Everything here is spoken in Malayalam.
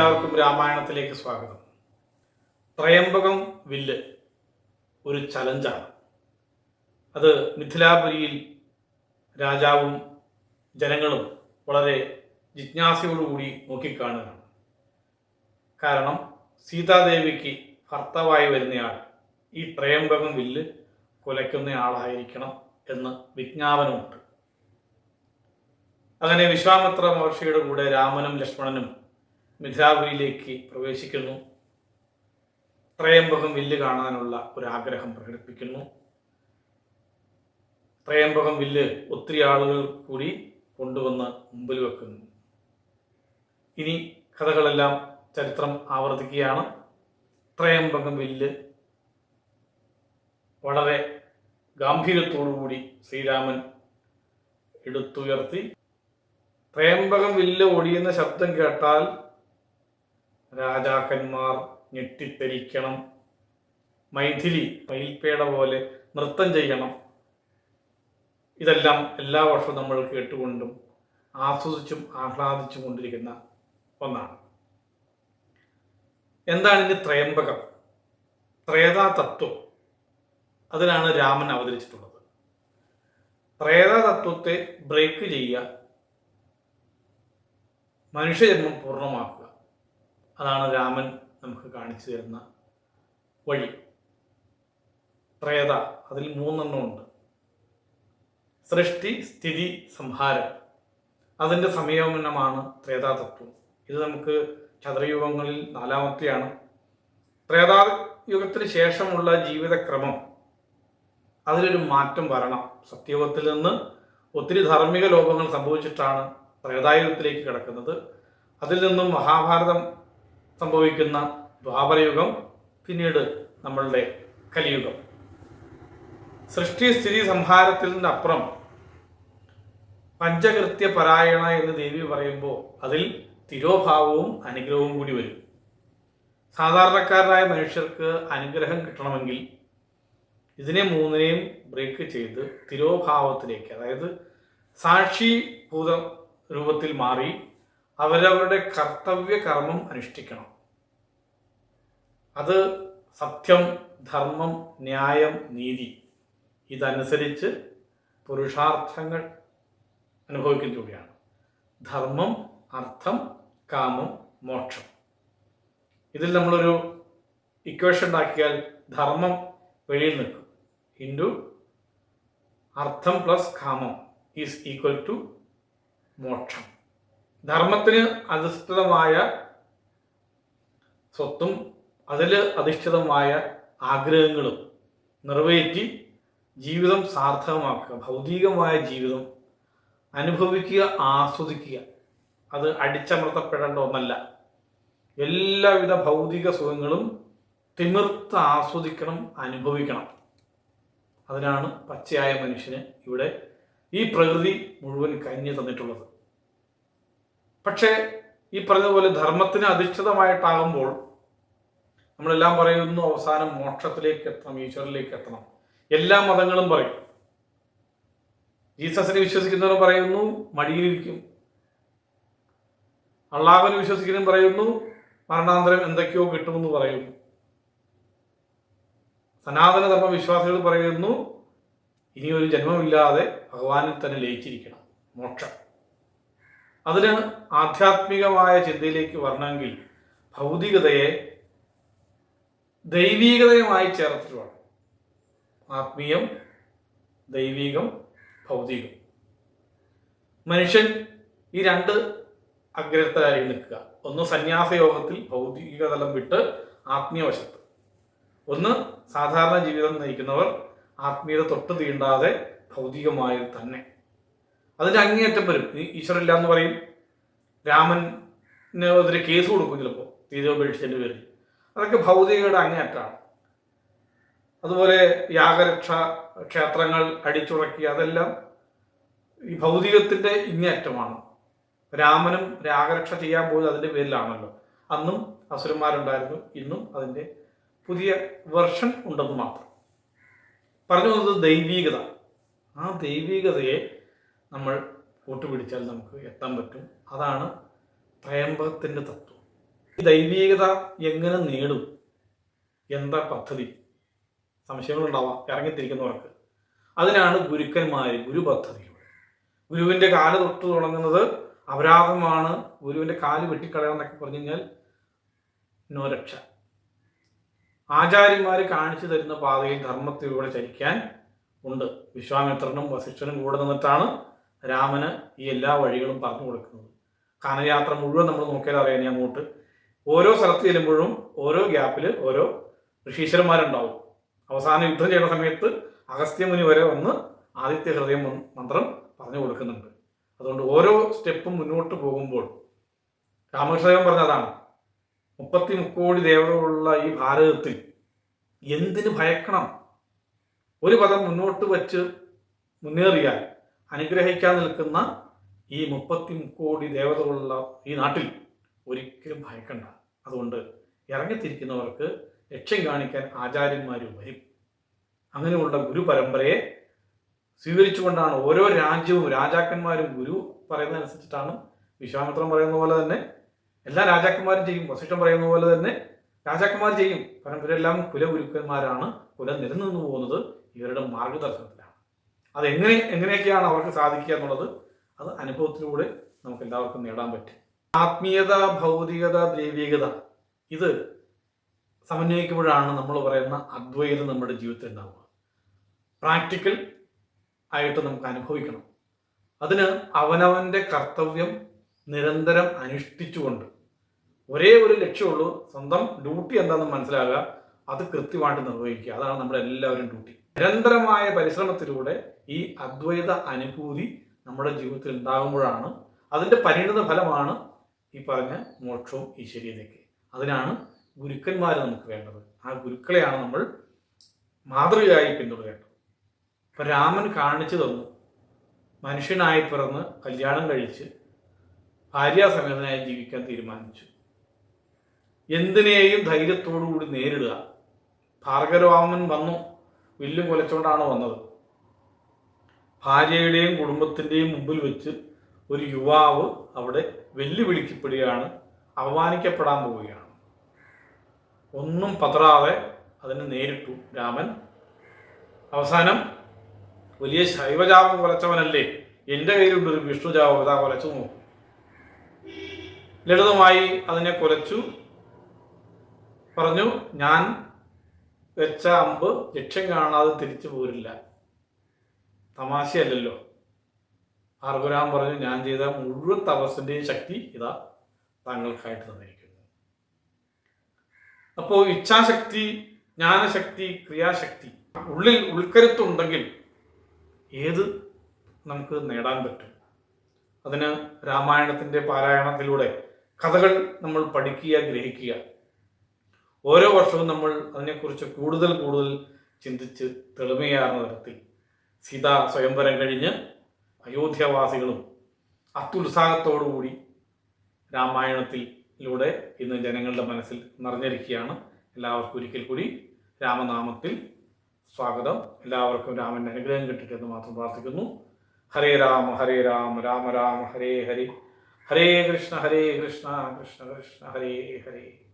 എല്ലാവർക്കും രാമായണത്തിലേക്ക് സ്വാഗതം. ത്രയംബകം വില്ല് ഒരു ചലഞ്ചാണ്. അത് മിഥിലാപുരിയിൽ രാജാവും ജനങ്ങളും വളരെ ജിജ്ഞാസയോടുകൂടി നോക്കിക്കാണുകയാണ്. കാരണം സീതാദേവിക്ക് ഭർത്താവായി വരുന്നയാൾ ഈ ത്രയംബകം വില്ല് കുലയ്ക്കുന്നയാളായിരിക്കണം എന്ന് വിജ്ഞാപനമുണ്ട്. അങ്ങനെ വിശ്വാമിത്ര മഹർഷിയുടെ കൂടെ രാമനും ലക്ഷ്മണനും മിഥിലാപുരിയിലേക്ക് പ്രവേശിക്കുന്നു. ത്രയംബകം വില്ല് കാണാനുള്ള ഒരു ആഗ്രഹം പ്രകടിപ്പിക്കുന്നു. ത്രയംബകം വില്ല് ഒത്തിരി ആളുകൾ കൂടി കൊണ്ടുവന്ന് മുമ്പിൽ വെക്കുന്നു. ഇനി കഥകളെല്ലാം ചരിത്രം ആവർത്തിക്കുകയാണ്. ത്രയംബകം വില്ല് വളരെ ഗാംഭീര്യത്തോടുകൂടി ശ്രീരാമൻ എടുത്തുയർത്തി. ത്രയംബകം വില്ല് ഒടിയുന്ന ശബ്ദം കേട്ടാൽ രാജാക്കന്മാർ ഞെട്ടിത്തരിക്കണം. മൈഥിലി മയിൽപ്പേട പോലെ നൃത്തം ചെയ്യണം. ഇതെല്ലാം എല്ലാ വർഷവും നമ്മൾ കേട്ടുകൊണ്ടും ആസ്വദിച്ചും ആഹ്ലാദിച്ചും കൊണ്ടിരിക്കുന്ന ഒന്നാണ്. എന്താണ് ഇനി ത്രയംബകം? ത്രേതാ തത്വം. അതിനാണ് രാമൻ അവതരിച്ചിട്ടുള്ളത്. ത്രേതാ തത്വത്തെ ബ്രേക്ക് ചെയ്യുക മനുഷ്യജന്മം പൂർണമാക്കുക. അതാണ് രാമൻ നമുക്ക് കാണിച്ചു തരുന്ന വഴി. ത്രേത അതിൽ മൂന്നെണ്ണമുണ്ട് സൃഷ്ടി സ്ഥിതി സംഹാരം. അതിന്റെ സംയമനമാണ് ത്രേതാതത്വം ഇത് നമുക്ക് ചതുരയുഗങ്ങളിൽ നാലാമത്തെയാണ്. ത്രേതായുഗത്തിന് ശേഷമുള്ള ജീവിതക്രമം. അതിലൊരു മാറ്റം വരണം. സത്യയുഗത്തിൽ നിന്ന് ഒത്തിരി ധാർമ്മിക ലോകങ്ങൾ സംഭവിച്ചിട്ടാണ് ത്രേതായുഗത്തിലേക്ക് കിടക്കുന്നത്. അതിൽ നിന്നും മഹാഭാരതം സംഭവിക്കുന്ന ദ്വാപരയുഗം പിന്നീട് നമ്മളുടെ കലിയുഗം. സൃഷ്ടി സ്ഥിതി സംഹാരത്തിൽ നിന്നപ്പുറം പഞ്ചകൃത്യ പരായണ എന്ന് ദേവി പറയുമ്പോൾ അതിൽ തിരോഭാവവും അനുഗ്രഹവും കൂടി വരും. സാധാരണക്കാരനായ മനുഷ്യർക്ക് അനുഗ്രഹം കിട്ടണമെങ്കിൽ ഇതിനെ മൂന്നിനെയും ബ്രേക്ക് ചെയ്ത് തിരോഭാവത്തിലേക്ക് അതായത് സാക്ഷി ഭൂത രൂപത്തിൽ മാറി അവരവരുടെ കർത്തവ്യ കർമ്മം അനുഷ്ഠിക്കണം. അത് സത്യം ധർമ്മം ന്യായം നീതി ഇതനുസരിച്ച് പുരുഷാർത്ഥങ്ങൾ അനുഭവിക്കുന്നതിലൂടെയാണ് ധർമ്മം അർത്ഥം കാമം മോക്ഷം. ഇതിൽ നമ്മളൊരു ഇക്വേഷൻ ഉണ്ടാക്കിയാൽ ധർമ്മം വെളിയിൽ നിൽക്കും. ഇന്റു അർത്ഥം പ്ലസ് കാമം ഈസ് ഈക്വൽ ടു മോക്ഷം. ധർമ്മത്തിന് അധിഷ്ഠിതമായ സ്വത്തും അതിൽ അധിഷ്ഠിതമായ ആഗ്രഹങ്ങളും നിറവേറ്റി ജീവിതം സാർത്ഥകമാക്കുക ഭൗതികമായ ജീവിതം അനുഭവിക്കുക ആസ്വദിക്കുക. അത് അടിച്ചമർത്തപ്പെടേണ്ട ഒന്നല്ല. എല്ലാവിധ ഭൗതിക സുഖങ്ങളും തിമിർത്ത് ആസ്വദിക്കണം അനുഭവിക്കണം. അതിനാണ് പച്ചയായ മനുഷ്യന് ഇവിടെ ഈ പ്രകൃതി മുഴുവൻ കഞ്ഞി തന്നിട്ടുള്ളത്. പക്ഷേ ഈ പറഞ്ഞതുപോലെ ധർമ്മത്തിന് അധിഷ്ഠിതമായിട്ടാകുമ്പോൾ നമ്മളെല്ലാം പറയുന്നു അവസാനം മോക്ഷത്തിലേക്ക് എത്തണം ഈശ്വരനിലേക്ക് എത്തണം. എല്ലാ മതങ്ങളും പറയും. ജീസസിനെ വിശ്വസിക്കുന്നവർ പറയുന്നു മടിയിലിരിക്കും. അള്ളാഹുവിനെ വിശ്വസിക്കുന്നവർ പറയുന്നു മരണാന്തരം എന്തൊക്കെയോ കിട്ടുമെന്ന് പറയുന്നു. സനാതന ധർമ്മ വിശ്വാസികൾ പറയുന്നു ഇനി ഒരു ജന്മമില്ലാതെ ഭഗവാനിൽ തന്നെ ലയിച്ചിരിക്കണം മോക്ഷം. അതിന് ആധ്യാത്മികമായ ചിന്തയിലേക്ക് വരണമെങ്കിൽ ഭൗതികതയെ ദൈവീകതയുമായി ചേർത്തിട്ടുമാണ് ആത്മീയം ദൈവീകം ഭൗതികം. മനുഷ്യൻ ഈ രണ്ട് അഗ്രഹത്തിലായി നിൽക്കുക. ഒന്ന് സന്യാസയോഗത്തിൽ ഭൗതിക തലം വിട്ട് ആത്മീയവശത്ത് ഒന്ന് സാധാരണ ജീവിതം നയിക്കുന്നവർ ആത്മീയത തൊട്ട് തീണ്ടാതെ ഭൗതികമായി തന്നെ. അതിന്റെ അങ്ങേയറ്റം വരും. ഈശ്വരല്ല എന്ന് പറയും. രാമന് എതിരെ കേസ് കൊടുക്കും ചിലപ്പോൾ തീരോപേക്ഷിച്ചതിന്റെ പേരിൽ. അതൊക്കെ ഭൗതികയുടെ അങ്ങേറ്റാണ് അതുപോലെ യാഗരക്ഷ ക്ഷേത്രങ്ങൾ അടിച്ചുറക്കി അതെല്ലാം ഈ ഭൗതികത്തിന്റെ ഇങ്ങേറ്റമാണ് രാമനും രാഗരക്ഷ ചെയ്യാൻ പോയത് അതിന്റെ പേരിലാണല്ലോ. അന്നും അസുരന്മാരുണ്ടായിരുന്നു ഇന്നും അതിന്റെ പുതിയ വെർഷൻ ഉണ്ടെന്ന് മാത്രം. പറഞ്ഞു വന്നത് ദൈവീകത. ആ ദൈവീകതയെ നമ്മൾ കൂട്ടുപിടിച്ചാൽ നമുക്ക് എത്താൻ പറ്റും. അതാണ് ത്രയംബകത്തിന്റെ തത്വം. ദൈവീകത എങ്ങനെ നേടും? എന്താ പദ്ധതി? സംശയങ്ങളുണ്ടാവാം. ഇറങ്ങിത്തിരിക്കുന്നവർക്ക്. അതിനാണ് ഗുരുക്കന്മാർ ഗുരു പദ്ധതി ഗുരുവിന്റെ കാൽ തൊട്ട് തുടങ്ങുന്നത് അപരാധമാണ്. ഗുരുവിന്റെ കാൽ വെട്ടിക്കളയണം എന്നൊക്കെ പറഞ്ഞു കഴിഞ്ഞാൽ നോരക്ഷ ആചാര്യന്മാർ കാണിച്ചു തരുന്ന പാതയിൽ ധർമ്മത്തിലൂടെ ചരിക്കാൻ ഉണ്ട്. വിശ്വാമിത്രനും വസിഷ്ഠനും കൂടെ നിന്നിട്ടാണ് രാമന് ഈ എല്ലാ വഴികളും പറഞ്ഞു കൊടുക്കുന്നത്. കാനയാത്ര മുഴുവൻ നമ്മൾ നോക്കിയാൽ അറിയാൻ അങ്ങോട്ട്. ഓരോ സ്ഥലത്ത് ചെല്ലുമ്പോഴും ഓരോ ഗ്യാപ്പിൽ ഓരോ ഋഷീശ്വരന്മാരുണ്ടാവും. അവസാന യുദ്ധം ചെയ്യുന്ന സമയത്ത് അഗസ്ത്യമുനി വരെ വന്ന് ആദിത്യ ഹൃദയം മന്ത്രം പറഞ്ഞു കൊടുക്കുന്നുണ്ട്. അതുകൊണ്ട് ഓരോ സ്റ്റെപ്പും മുന്നോട്ട് പോകുമ്പോൾ രാമകൃഷ്ണദേവൻ പറഞ്ഞതാണ് മുപ്പത്തി മുക്കോടി ദേവതകളുള്ള ഈ ഭാരതത്തിൽ എന്തിന് ഭയക്കണം? ഒരു പദം മുന്നോട്ട് വച്ച് മുന്നേറിയാൽ അനുഗ്രഹിക്കാൻ നിൽക്കുന്ന ഈ മുപ്പത്തി മുക്കോടി ദേവതകളുള്ള ഈ നാട്ടിൽ ഒരിക്കലും ഭയക്കണ്ട. അതുകൊണ്ട് ഇറങ്ങിത്തിരിക്കുന്നവർക്ക് ലക്ഷ്യം കാണിക്കാൻ ആചാര്യന്മാർ വരും. അങ്ങനെയുള്ള ഗുരു പരമ്പരയെ സ്വീകരിച്ചുകൊണ്ടാണ് ഓരോ രാജ്യവും രാജാക്കന്മാരും ഗുരു പറയുന്നതനുസരിച്ചിട്ടാണ് വിശ്വാമിത്രം പറയുന്ന പോലെ തന്നെ എല്ലാ രാജാക്കന്മാരും ചെയ്യും വസിഷ്ഠം പറയുന്ന പോലെ തന്നെ രാജാക്കന്മാർ ചെയ്യും. ഇവരെല്ലാം കുലഗുരുക്കന്മാരാണ് കുലം നിലനിന്നു പോകുന്നത് ഇവരുടെ മാർഗദർശനത്തിലാണ്. അത് എങ്ങനെ എങ്ങനെയൊക്കെയാണ് അവർക്ക് സാധിക്കുക എന്നുള്ളത് അത് അനുഭവത്തിലൂടെ നമുക്ക് എല്ലാവർക്കും നേടാൻ പറ്റും. ആത്മീയത ഭൗതികത ദൈവികത ഇത് സമന്വയിക്കുമ്പോഴാണ് നമ്മൾ പറയുന്ന അദ്വൈതം നമ്മുടെ ജീവിതത്തിൽ ഉണ്ടാവുക. പ്രാക്ടിക്കൽ ആയിട്ട് നമുക്ക് അനുഭവിക്കണം. അതിന് അവനവന്റെ കർത്തവ്യം നിരന്തരം അനുഷ്ഠിച്ചുകൊണ്ട് ഒരേ ഒരു ലക്ഷ്യമുള്ളൂ സ്വന്തം ഡ്യൂട്ടി എന്താണെന്ന് മനസ്സിലാകുക. അത് കൃത്യമായിട്ട് നിർവഹിക്കുക. അതാണ് നമ്മുടെ എല്ലാവരും ഡ്യൂട്ടി നിരന്തരമായ പരിശ്രമത്തിലൂടെ ഈ അദ്വൈത അനുഭൂതി നമ്മുടെ ജീവിതത്തിൽ ഉണ്ടാകുമ്പോഴാണ് അതിന്റെ പരിണിത ഫലമാണ് ഈ പറഞ്ഞ മോക്ഷവും ഈശ്വരീയതയ്ക്ക്. അതിനാണ് ഗുരുക്കന്മാർ നമുക്ക് വേണ്ടത്. ആ ഗുരുക്കളെയാണ് നമ്മൾ മാതൃകയായി പിന്തുടരേണ്ടത്. ഇപ്പം രാമൻ കാണിച്ചു തന്നു. മനുഷ്യനായി പിറന്ന് കല്യാണം കഴിച്ച് ഭാര്യാസമേതനായി ജീവിക്കാൻ തീരുമാനിച്ചു. എന്തിനേയും ധൈര്യത്തോടുകൂടി നേരിടുക. ഭാർഗവരാമൻ വന്നു. വില്ലും കൊലച്ചുകൊണ്ടാണ് വന്നത്. ഭാര്യയുടെയും കുടുംബത്തിന്റെയും മുമ്പിൽ വെച്ച് ഒരു യുവാവ് അവിടെ വെല്ലുവിളിക്കപ്പെടുകയാണ് അപമാനിക്കപ്പെടാൻ പോവുകയാണ്. ഒന്നും പതറാതെ അതിനെ നേരിട്ടു. രാമൻ അവസാനം വലിയ ശൈവജാപം കുറച്ചവനല്ലേ എന്റെ കയ്യിലുണ്ട് ഒരു വിഷ്ണുജാപം. ഇതാ കുറച്ചു നോക്കും. ലളിതമായി അതിനെ കുലച്ചു. പറഞ്ഞു ഞാൻ വെച്ച അമ്പ് ലക്ഷ്യം കാണാതെ തിരിച്ചു പോരില്ല. തമാശയല്ലല്ലോ. ഭാർഗവരാം പറഞ്ഞു ഞാൻ ചെയ്ത മുഴുവൻ തപസ്സിന്റെയും ശക്തി ഇതാ താങ്കൾക്കായിട്ട് തന്നിരിക്കുന്നു. അപ്പോൾ ഇച്ഛാശക്തി ജ്ഞാനശക്തി ക്രിയാശക്തി ഉള്ളിൽ ഉൾക്കരുത്തുണ്ടെങ്കിൽ ഏത് നമുക്ക് നേടാൻ പറ്റും? അതിന് രാമായണത്തിന്റെ പാരായണത്തിലൂടെ കഥകൾ നമ്മൾ പഠിക്കുക ഗ്രഹിക്കുക. ഓരോ വർഷവും നമ്മൾ അതിനെക്കുറിച്ച് കൂടുതൽ കൂടുതൽ ചിന്തിച്ച് തെളിമയാർന്ന തരത്തിൽ സീത സ്വയംവരം കഴിഞ്ഞ് അയോധ്യവാസികളും അത്യുത്സാഹത്തോടുകൂടി രാമായണത്തിലൂടെ ഇന്ന് ജനങ്ങളുടെ മനസ്സിൽ നിറഞ്ഞിരിക്കുകയാണ്. എല്ലാവർക്കും ഒരിക്കൽ കൂടി രാമനാമത്തിൽ സ്വാഗതം. എല്ലാവർക്കും രാമന്റെ അനുഗ്രഹം കിട്ടട്ടെ എന്ന് മാത്രം പ്രാർത്ഥിക്കുന്നു. ഹരേ രാമ ഹരേ രാമ രാമ രാമ ഹരേ ഹരി. ഹരേ കൃഷ്ണ ഹരേ കൃഷ്ണ കൃഷ്ണ കൃഷ്ണ ഹരേ ഹരേ.